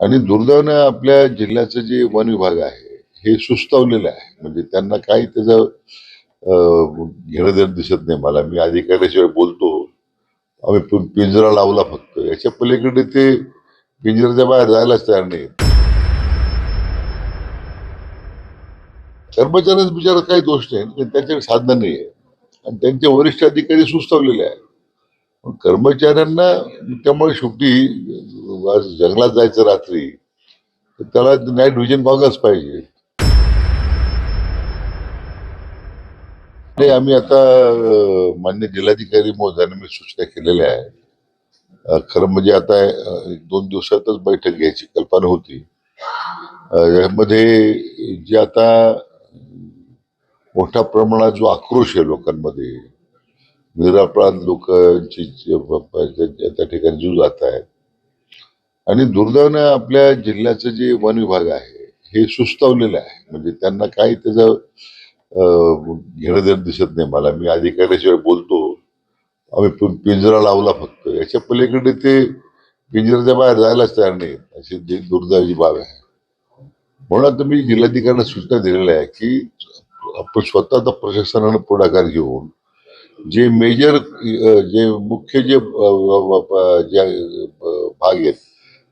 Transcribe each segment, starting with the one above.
आणि दुर्दैवानं आपल्या जिल्ह्याचं जे वन विभाग आहे हे सुस्तावलेलं आहे. म्हणजे त्यांना काही त्याचं अं, घेणं देणं दिसत नाही मला. मी अधिकाऱ्याशिवाय बोलतो आम्ही पिंजरा लावला फक्त. याच्या पलीकडे ते पिंजऱ्याच्या बाहेर जायलाच तयार नाही कर्मचाऱ्यांचा बिचारा काही दोष नाही. पण त्यांच्याकडे साधनं नाही आहे आणि त्यांचे वरिष्ठ अधिकारी सुस्तावलेले आहेत. कर्मचाऱ्यांना त्यामुळे शेवटी आज जंगलात जायचं रात्री तर त्याला नाईट विजन बघाच पाहिजे. नाही आम्ही आता मान्य जिल्हाधिकारी महोदयांना मी सूचना केलेल्या आहे खरं म्हणजे आता एक दोन दिवसातच बैठक घ्यायची कल्पना होती. यामध्ये जे आता मोठ्या प्रमाणात जो आक्रोश आहे लोकांमध्ये निरापराध लोकांची त्या ठिकाणी जीव जात आहेत. आणि दुर्दैवानं आपल्या जिल्ह्याचं जे वन विभाग आहे हे सुस्तावलेलं आहे. म्हणजे त्यांना काही त्याचं घेणं देणं दिसत नाही मला. मी अधिकाऱ्याशिवाय बोलतो. आम्ही पिंजरा लावला फक्त. याच्या पलीकडे ते पिंजऱ्याच्या बाहेर जायलाच तयार नाही. अशी जी दुर्दैवाची बाब आहे. म्हणून आता मी जिल्हाधिकाऱ्यांना सूचना दिलेल्या आहे की आपण स्वतः प्रशासनानं पुढाकार घेऊन जे मेजर जे मुख्य जे जे भाग आहेत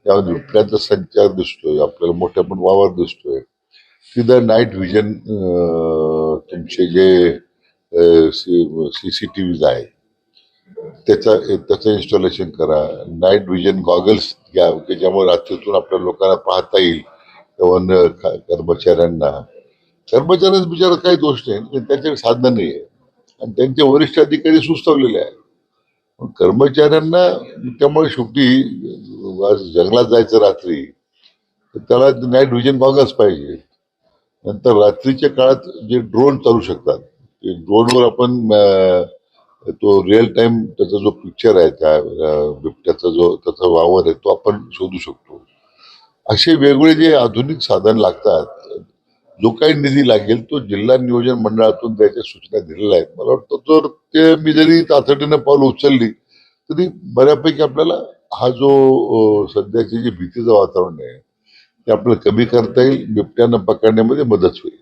त्यामध्ये बिबट्याचा संचार दिसतोय आपल्याला मोठ्या पण वावर दिसतोय तिथं नाईट व्हिजन तुमचे जे सी सी टी व्हीज आहे त्याचा त्याचं इन्स्टॉलेशन करा. नाईट व्हिजन गॉगल्स घ्या की ज्यामुळे रात्रीतून आपल्या लोकांना पाहता येईल तेव्हा कर्मचाऱ्यांना. कर्मचाऱ्यांचा बिचारा काही दोष नाही पण त्यांच्याकडे साधनं नाही आहे आणि त्यांचे वरिष्ठ अधिकारी सुस्तावलेले आहेत. कर्मचाऱ्यांना त्यामुळे शेवटी जंगलात जायचं रात्री तर त्याला नाईट व्हिजन बघाच पाहिजे. नंतर रात्रीच्या काळात जे ड्रोन चालू शकतात ते ड्रोनवर आपण तो रिअल टाइम त्याचा जो पिक्चर आहे त्या बिबट्याचा जो त्याचा वावर आहे तो आपण शोधू शकतो. असे वेगवेगळे जे आधुनिक साधन लागतात जो काही निधी लागेल तो जिल्हा नियोजन मंडळातून द्यायच्या सूचना दिलेल्या आहेत. मला वाटतं जर ते मी जरी तातडीनं पाऊल उचलली तरी बऱ्यापैकी आपल्याला हा जो सध्याची जी जे भीतीचं वातावरण आहे ते आपल्याला कमी करता येईल बिबट्यानं पकडण्यामध्ये मदत होईल.